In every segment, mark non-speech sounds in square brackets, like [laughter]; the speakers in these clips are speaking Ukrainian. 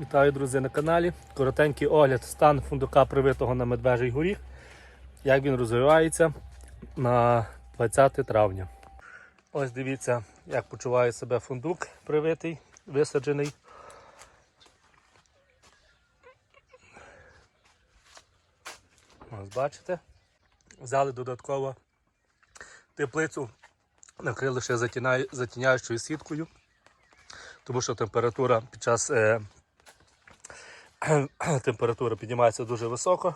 Вітаю, друзі, на каналі. Коротенький огляд стан фундука привитого на медвежий горіх. Як він розвивається на 20 травня. Ось дивіться, як почуває себе фундук привитий, висаджений. Ось бачите. Взяли додатково теплицю, накрили ще затіняючою сіткою, тому що температура під час е, [clears throat] температура піднімається дуже високо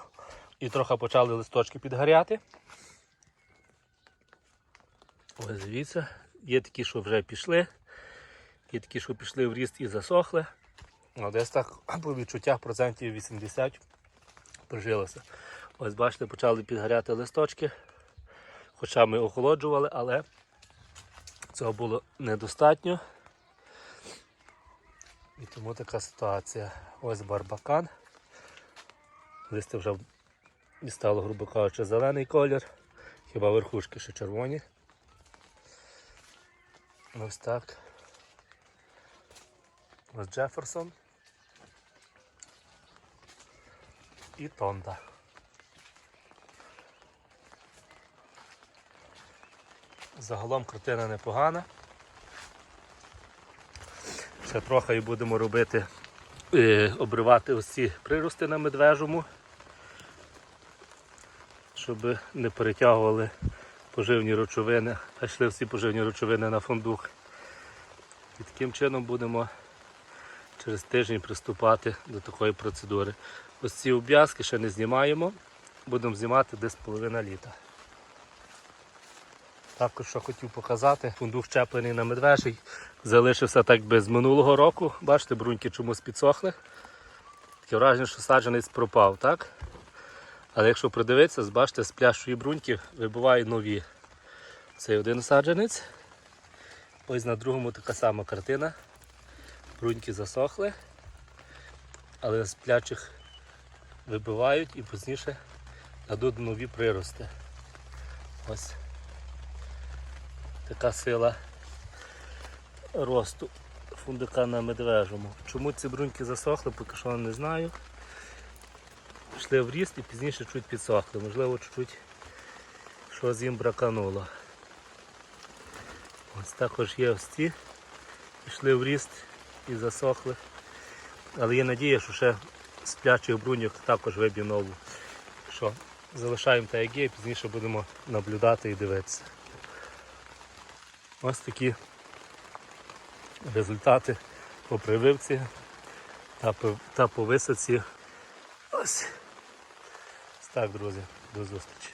і трохи почали листочки підгоряти. Ось дивіться, є такі, що вже пішли, є такі, що пішли в ріст і засохли. Ну, десь так по відчуттях процентів 80 прижилося. Ось бачите, почали підгоряти листочки. Хоча ми охолоджували, але цього було недостатньо. І тому така ситуація. Ось барбакан. Листя вже дістало, грубо кажучи, зелений колір. Хіба верхушки ще червоні. Ось так. Ось Джеферсон. І Тонда. Загалом картина непогана. Ще трохи і будемо робити, е, обривати ось ці прирости на медвежому, щоб не перетягували поживні речовини, а йшли всі поживні речовини на фундук. І таким чином будемо через тиждень приступати до такої процедури. Ось ці обв'язки ще не знімаємо, будемо знімати десь половина літа. Також що хотів показати, фундук щеплений на медвежий, залишився так би з минулого року. Бачите, бруньки чомусь підсохли. Таке враження, що саджанець пропав, так? Але якщо придивитися, бачите, з пляшої бруньки вибувають нові. Цей один саджанець. Ось на другому така сама картина. Бруньки засохли, але з плячих вибивають і пізніше дадуть нові прирости. Ось така сила росту фундука на медвежому. Чому ці бруньки засохли, поки що не знаю. Пішли в ріст і пізніше чуть підсохли. Можливо, чуть щось їм бракануло. Ось також є ось ці. Пішли в ріст і засохли. Але є надія, що ще з плячих бруньок також виб'є нову. Що залишаємо та як є, пізніше будемо наблюдати і дивитися. Ось такі результати по прививці та по, та по висадці. Ось. Ось так, друзі, до зустрічі.